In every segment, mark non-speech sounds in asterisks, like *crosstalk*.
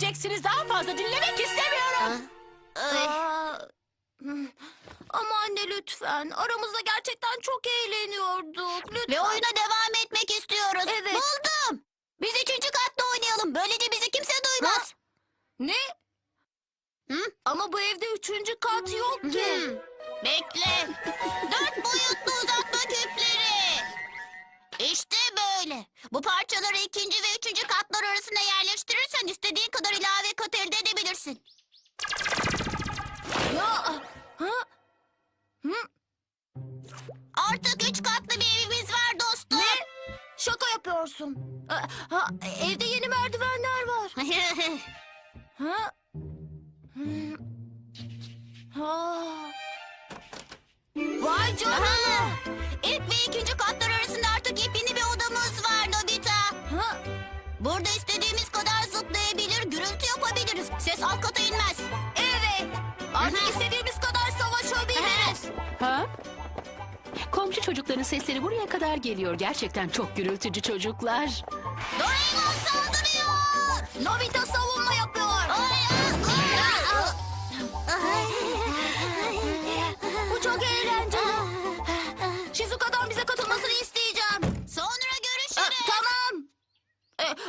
söyleyeceksiniz? Daha fazla dinlemek istemiyorum. Hmm. Ama anne lütfen. Aramızda gerçekten çok eğleniyorduk. Lütfen. Ve oyuna devam etmek istiyoruz. Evet. Buldum. Biz üçüncü katta oynayalım. Böylece bizi kimse duymaz. Ne? Hı? Ama bu evde üçüncü kat yok ki. Bekle. *laughs* Dört boyutlu küpleri. İşte böyle. Bu parçaları ikinci ve üçüncü katlar arasında yerleştirirsen istediğin kadar ilave kat elde edebilirsin. Ya, ha? Artık üç katlı bir evimiz var dostum. Ne? Şaka yapıyorsun. Aa, Ha, evde yeni merdivenler var. *laughs* Ha? Hmm. Ha. Vay canına. İlk ve ikinci katlar arasında odamız var Nobita. Ha? Burada istediğimiz kadar zıplayabilir, gürültü yapabiliriz. Ses alt kata inmez. Evet. Artık istediğimiz kadar savaşabiliriz. Ha? Komşu çocukların sesleri buraya kadar geliyor. Gerçekten çok gürültücü çocuklar. Doraemon saldırıyor. Nobita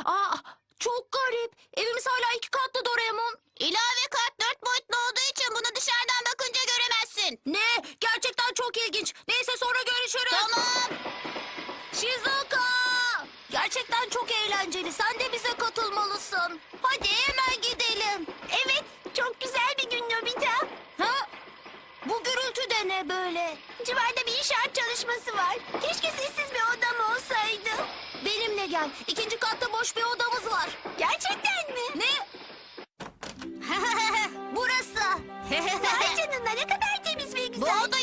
aa, çok garip. Evimiz hala iki katlı Doraemon. İlave kat dört boyutlu olduğu için bunu dışarıdan bakınca göremezsin. Ne? Gerçekten çok ilginç. Neyse sonra görüşürüz. Tamam. Shizuka! Gerçekten çok eğlenceli. Sen de bize katılmalısın. Hadi hemen gidelim. Evet, çok güzel bir gün Nobita. Ha? Bu gürültü de ne böyle? Civarda bir inşaat çalışması var. Keşke sessiz gel. İkinci katta boş bir odamız var. Gerçekten mi? Ne? *laughs* Burası. *laughs* Vay canına ne kadar temiz ve Bu oda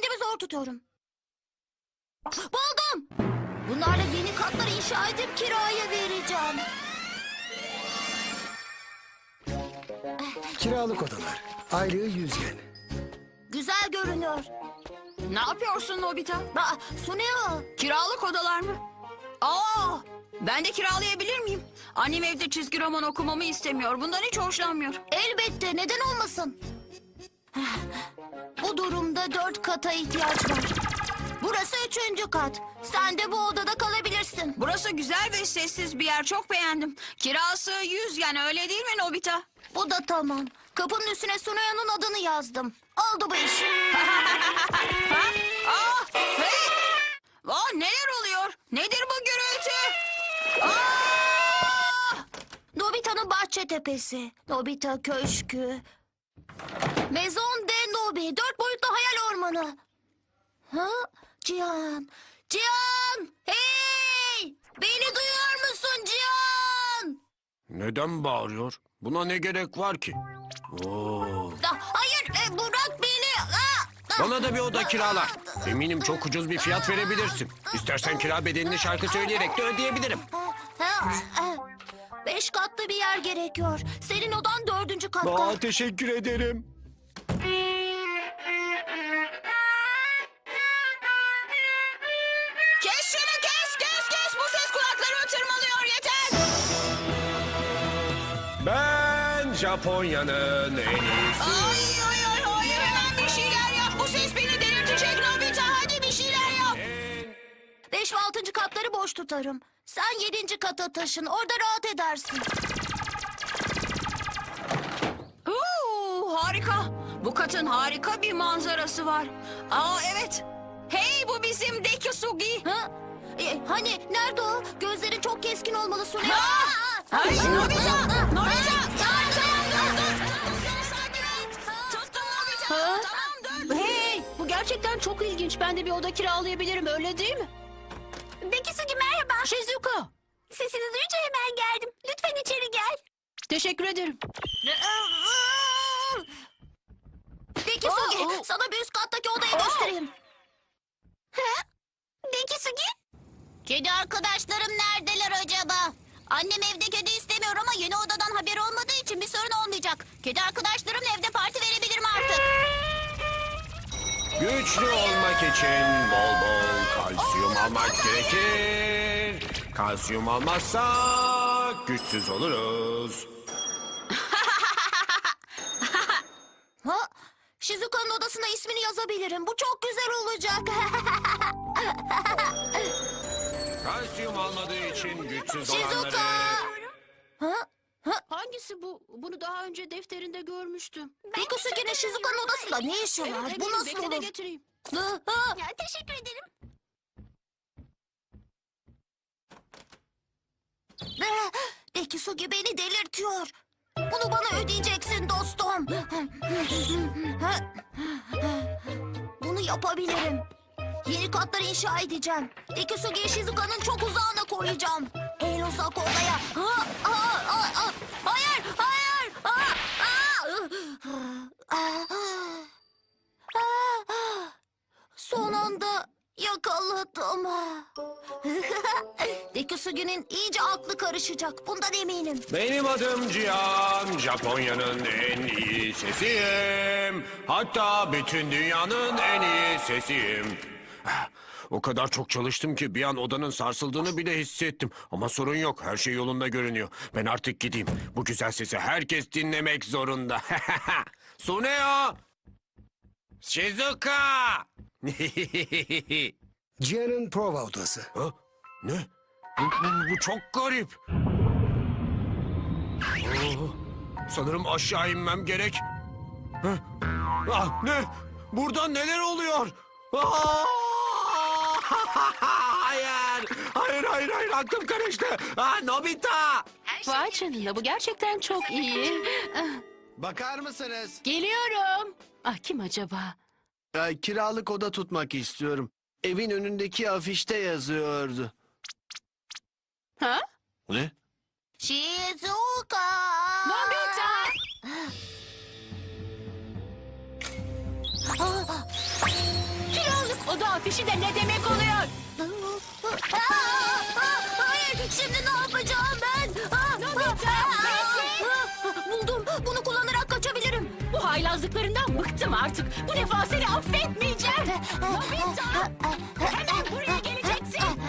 kendimi zor tutuyorum. Buldum. Bunlarla yeni katları inşa edip kiraya vereceğim. Kiralık odalar. Aylığı 100 yen. Güzel görünüyor. Ne yapıyorsun Nobita? Aa, Suneo. Kiralık odalar mı? Aa, ben de kiralayabilir miyim? Annem evde çizgi roman okumamı istemiyor. Bundan hiç hoşlanmıyor. Elbette neden olmasın? Bu durumda dört kata ihtiyaç var. Burası üçüncü kat. Sen de bu odada kalabilirsin. Burası güzel ve sessiz bir yer. Çok beğendim. Kirası 100 yani öyle değil mi Nobita? Bu da tamam. Kapının üstüne Suneo'nun adını yazdım. Oldu bu iş. *laughs* Ha? Aa, hey! Aa, neler oluyor? Nedir bu gürültü? Aa! Nobita'nın bahçe tepesi. Nobita köşkü. Maison de Nobi. Dört boyutlu hayal ormanı. Ha? Cihan. Cihan! Hey! Beni duyuyor musun Cihan? Neden bağırıyor? Buna ne gerek var ki? Oo. Da, hayır e, bırak beni. Aa. Bana da bir oda kirala. Eminim çok ucuz bir fiyat verebilirsin. İstersen kira bedelini şarkı söyleyerek de ödeyebilirim. Ha, ha. Beş katlı bir yer gerekiyor. Senin odan dördüncü katta. Aa, teşekkür ederim. Kes şunu kes kes kes. Bu ses kulaklarımı tırmalıyor yeter. Ben Japonya'nın en iyisi. Ay ay ay hayır hemen bir şeyler yap. Bu ses beni delirtecek Nobita. Hadi bir şeyler yap. Beş ve altıncı katları boş tutarım. Sen yedinci kata taşın. Orada rahat edersin. Oo, harika. Bu katın harika bir manzarası var. Aa evet. Hey bu bizim Dekisugi. Ha? E, hani nerede o? Gözlerin çok keskin olmalı Sune. Ha! Ay! Nobita! Nobita! Aa! Tamam, dur, dur. Sakin ol. Tuttum Nobita. Ha? Tamam dur. Hey, bu gerçekten çok ilginç. Ben de bir oda kiralayabilirim, öyle değil mi? Dekisugi merhaba. Shizuka, Sesini duyunca hemen geldim. Lütfen içeri gel. teşekkür ederim. O- sana bir üst kattaki odayı göstereyim. Ha? Dekisugi? Kedi arkadaşlarım neredeler acaba? Annem evde kedi istemiyor ama yeni odadan Güçlü olmak için bol bol kalsiyum almak gerekir. Kalsiyum almazsak güçsüz oluruz. *laughs* Ha? Shizuka'nın odasına ismini yazabilirim. Bu çok güzel olacak. *laughs* Kalsiyum almadığı için güçsüz olanları... Shizuka! Ha? Hangisi bu? Bunu daha önce defterinde görmüştüm. Dekisugi'nin Shizuka'nın odasında ne işi var? Evet, Bu eminim. nasıl Bekle de olur? getireyim. Ha, ha. Ya, teşekkür ederim. Dekisugi beni delirtiyor. Bunu bana ödeyeceksin dostum. Bunu yapabilirim. Yeni katlar inşa edeceğim. Dekisugi'yi Shizuka'nın çok uzağına koyacağım. En uzak odaya. Ha, ha, ha, ha. Hayır, hayır. Ha, ha. Ah, ah. Son anda yakaladım. *laughs* Dekisugi'nin iyice aklı karışacak. Bundan eminim. Benim adım Cihan, Japonya'nın en iyi sesiyim. Hatta bütün dünyanın en iyi sesiyim. Ah, O kadar çok çalıştım ki bir an odanın sarsıldığını bile hissettim. Ama sorun yok, her şey yolunda görünüyor. Ben artık gideyim. Bu güzel sesi herkes dinlemek zorunda. *laughs* Suneo! Shizuka! *laughs* Cihan'ın prova odası. Ha? Ne? Bu, bu- bu çok garip. Oo, sanırım aşağı inmem gerek. Heh. Ah, ne? Burada neler oluyor? Aa! Hayır! Hayır, hayır, hayır. Aklım karıştı. Ah, Nobita! Vay canına bu gerçekten çok iyi. Ah, Bakar mısınız? Geliyorum. Ah kim acaba? Ee, kiralık oda tutmak istiyorum. Evin önündeki afişte yazıyordu. Ha? Ne? Shizuka. Nobita! Oda afişi de ne demek oluyor? Aa, aa, Hayır, şimdi ne yapacağım ben? Aa, Nobita, aa, Buldum, bunu kullanarak kaçabilirim. Bu haylazlıklarından bıktım artık. Bu defa seni affetmeyeceğim. Nobita! Hemen buraya geleceksin.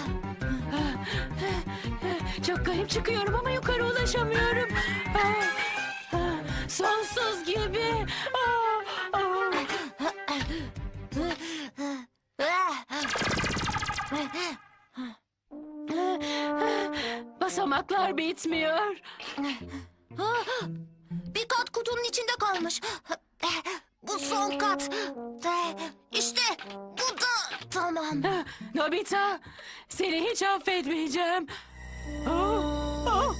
Çok garip çıkıyorum ama yukarı ulaşamıyorum. Sonsuz gibi. Basamaklar bitmiyor. Bir kat kutunun içinde kalmış. Bu son kat. İşte bu da tamam. Nobita, seni hiç affetmeyeceğim. Oh, oh,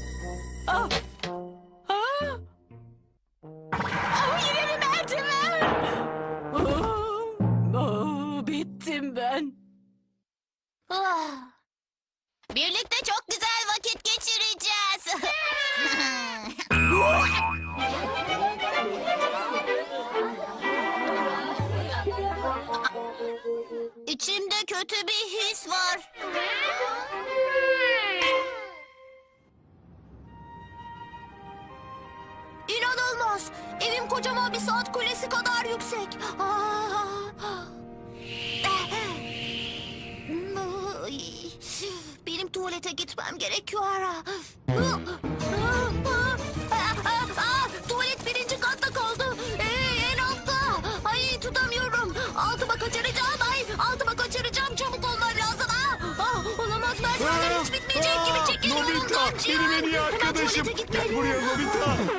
tuvalete gitmem gerekiyor. Tuvalet birinci katta kaldı. Ee, en altta. Ay tutamıyorum. Altıma kaçıracağım. Ay altıma kaçıracağım. Çabuk olmam lazım. Ah, ah, olamaz merdivenler hiç bitmeyecek gibi. Çekil yolumdan Cihan. Hemen tuvalete gitmeliyim. Nobita.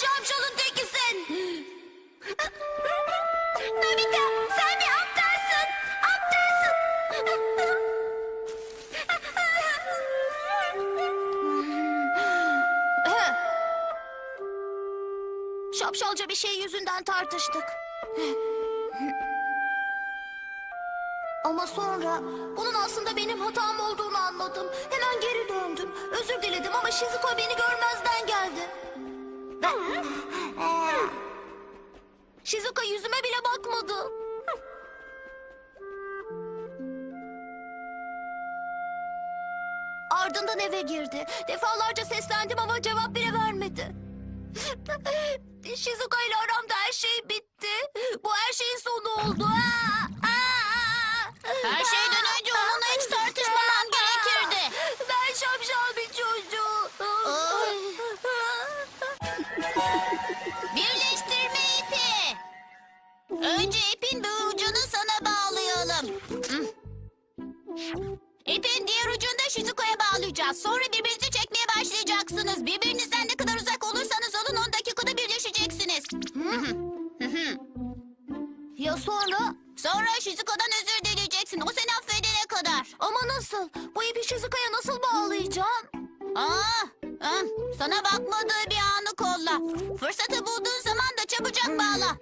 şapşalın tekisin. Nobita sen bir aptalsın. Aptalsın. Şapşalca bir şey yüzünden tartıştık. Ama sonra bunun aslında benim hatam olduğunu anladım. Hemen geri döndüm. Özür diledim ama Shizuko beni görmezden geldi. Shizuka yüzüme bile bakmadı. Ardından eve girdi. Defalarca seslendim ama cevap bile vermedi. Shizuka ile aramda her şey bitti. Bu her şeyin sonu oldu. Aa, aa, Her şeyden önce onunla hiç tartışmaman gerekirdi. Ben şapşal bir Önce ipin bir ucunu sana bağlayalım. Hı. İpin diğer ucunu da Shizuko'ya bağlayacağız. Sonra birbirinizi çekmeye başlayacaksınız. Birbirinizden ne kadar uzak olursanız olun 10 dakikada birleşeceksiniz. Ya sonra? Sonra Shizuko'dan özür dileyeceksin. O seni affedene kadar. Ama nasıl? Bu ipi Shizuka'ya nasıl bağlayacağım? Aa, hı, sana bakmadığı bir anı kolla. Fırsatı bulduğun zaman da çabucak bağla.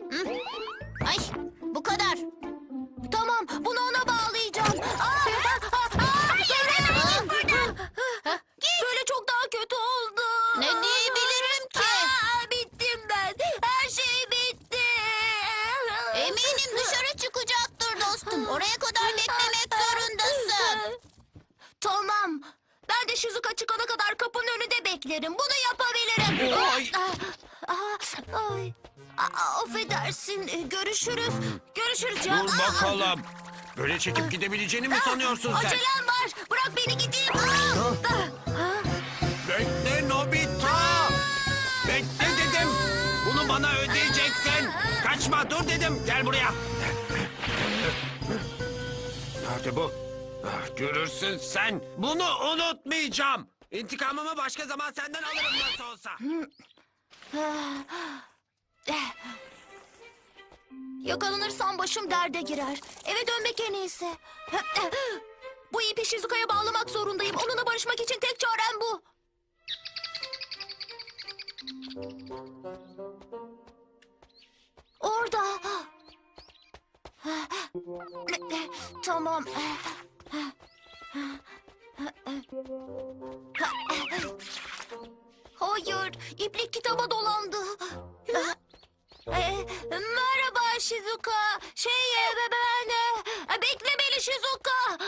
Beklerim. Bunu yapabilirim. Ay. Aa, ay. Aa, affedersin. Ee, Görüşürüz. Görüşürüz ya. Dur bakalım. Böyle çekip gidebileceğini mi sanıyorsun sen? Acelem var. Bırak beni gideyim. Aa, aa. Bekle Nobita. Bekle dedim. Bunu bana ödeyeceksin. Kaçma dur dedim. Gel buraya. Nerede bu? Ah, Görürsün sen. Bunu unutmayacağım. İntikamımı başka zaman senden alırım nasıl olsa. Yakalanırsam başım derde girer. Eve dönmek en iyisi. Bu ipi Shizuka'ya bağlamak zorundayım. Onunla barışmak için tek çarem bu. Orada. Tamam. Hayır, iplik kitaba dolandı. Ee, merhaba Shizuka. Şey e, ben e, bekle beni Shizuka.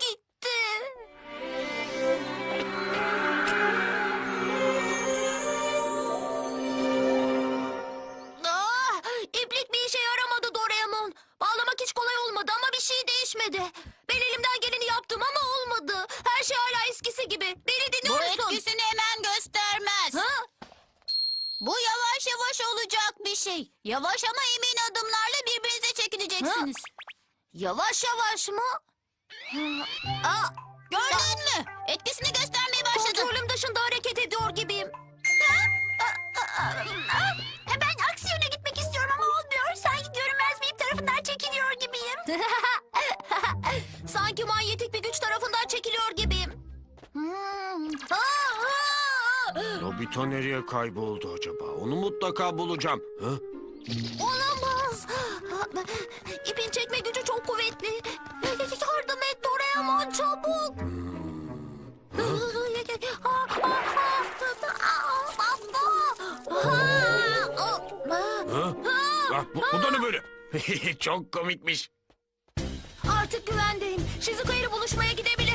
Gitti. Yavaş ama emin adımlarla birbirinize çekileceksiniz. Yavaş yavaş mı? Aa, Gördün mü? Etkisini göstermeye başladı. kontrolüm dışında hareket ediyor gibiyim. Ben aksi yöne gitmek istiyorum ama olmuyor. Sanki görünmez bir ip tarafından çekiliyor gibiyim. *laughs* Sanki manyetik bir güç tarafından çekiliyor gibiyim. Hmm. Aa, aa! Nobita nereye kayboldu acaba? Onu mutlaka bulacağım. Ha? Olamaz. İpin çekme gücü çok kuvvetli. Yardım et Doraemon çabuk. Ha? Ah, bu, bu da ne böyle? *laughs* Çok komikmiş. Artık güvendeyim. Shizuka ile buluşmaya gidebilirim.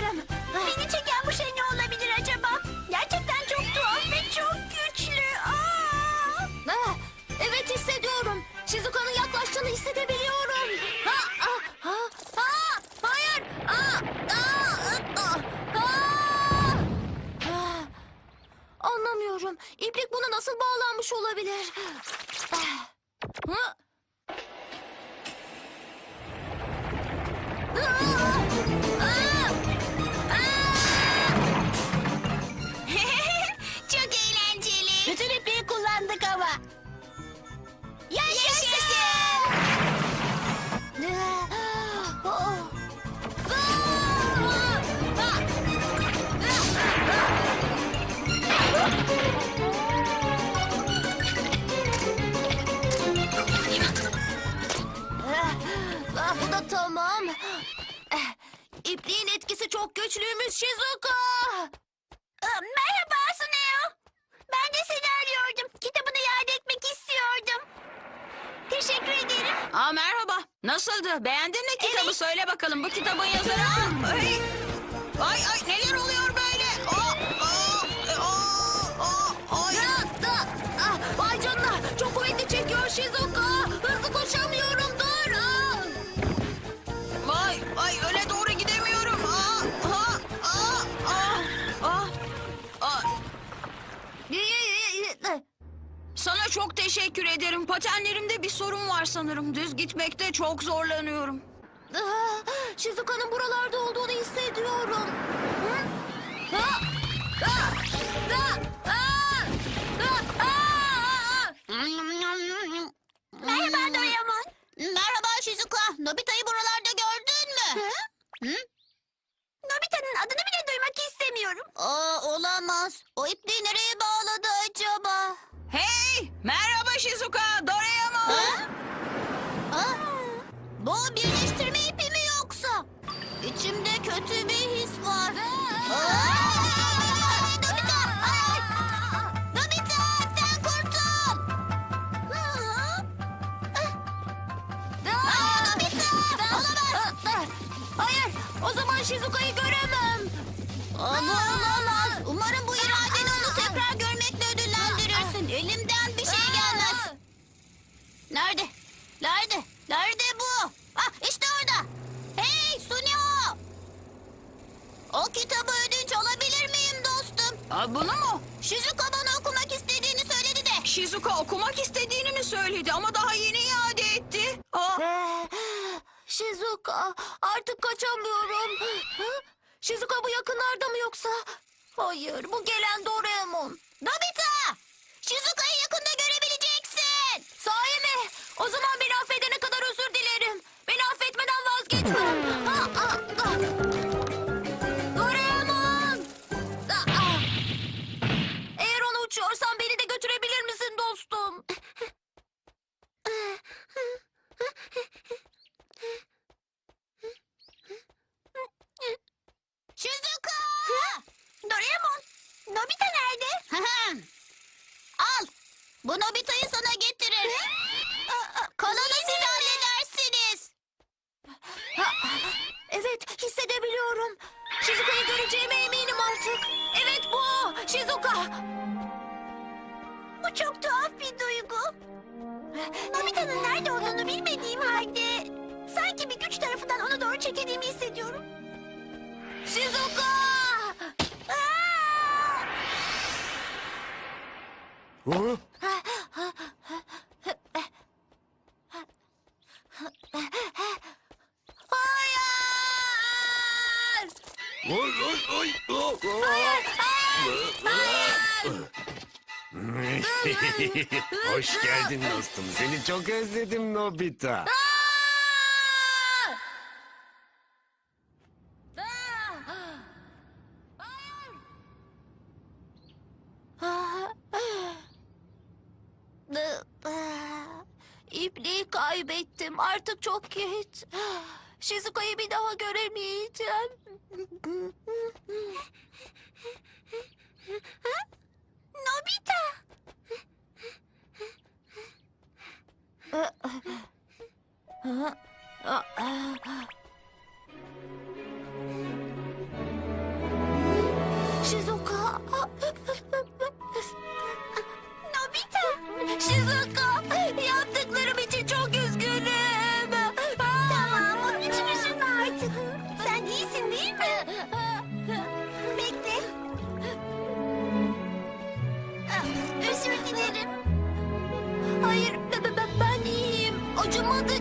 Shizuka'nın yaklaştığını hissedebiliyorum. Ha, ha, ha, ha, hayır. Aa, aa, aa, aa. Ah, Anlamıyorum. İplik buna nasıl bağlanmış olabilir? Ah. Kitabı? Söyle bakalım bu kitabın yazarı. Aa, Ay, ay, ay neler oluyor böyle? Aa, aa, aa, aa, ay. Da, ah, vay canına. Çok kuvvetli çekiyor Shizuka. Hızlı koşamıyorum. Dur. Ah. Vay, ay öyle doğru gidemiyorum. Aa, aa, aa, aa, aa, aa. Sana çok teşekkür ederim. Patenlerimde bir sorun var sanırım. Düz gitmekte çok zorlanıyorum. Ah, Shizuka'nın buralarda olduğunu hissediyorum. Hı? Ah! Ah! Ah! Ah! Ah! Merhaba Doraemon. Merhaba Shizuka. Nobita'yı buralarda gördün mü? Hı? Nobita'nın adını bile duymak istemiyorum. Aa, olamaz. O ipliği nereye bağladı Kitabı ödünç alabilir miyim dostum? Aa, bunu mu? Shizuka bana okumak istediğini söyledi de. Shizuka okumak istediğini mi söyledi ama daha yeni iade etti. Aa, Shizuka, artık kaçamıyorum. Hı? Shizuka bu yakınlarda mı yoksa? Hayır, bu gelen Doraemon. Nobita! Shizuka'yı yakında görebileceksin. Sahi mi? O zaman beni affedene kadar özür dilerim. Beni affetmeden vazgeçmem. Hı? Hayır! Oy, oy, oy, oh, oh. Hoş geldin dostum. Seni çok özledim Nobita. İpliği Çok geç. *gasps* Shizuka'yı bir daha göremeyeceğim. *laughs* Nobita. *gasps* Shizuka. *laughs* Nobita. Shizuka. Yaptıklarım için çok Hayır, be- be- ben iyiyim. Acımadı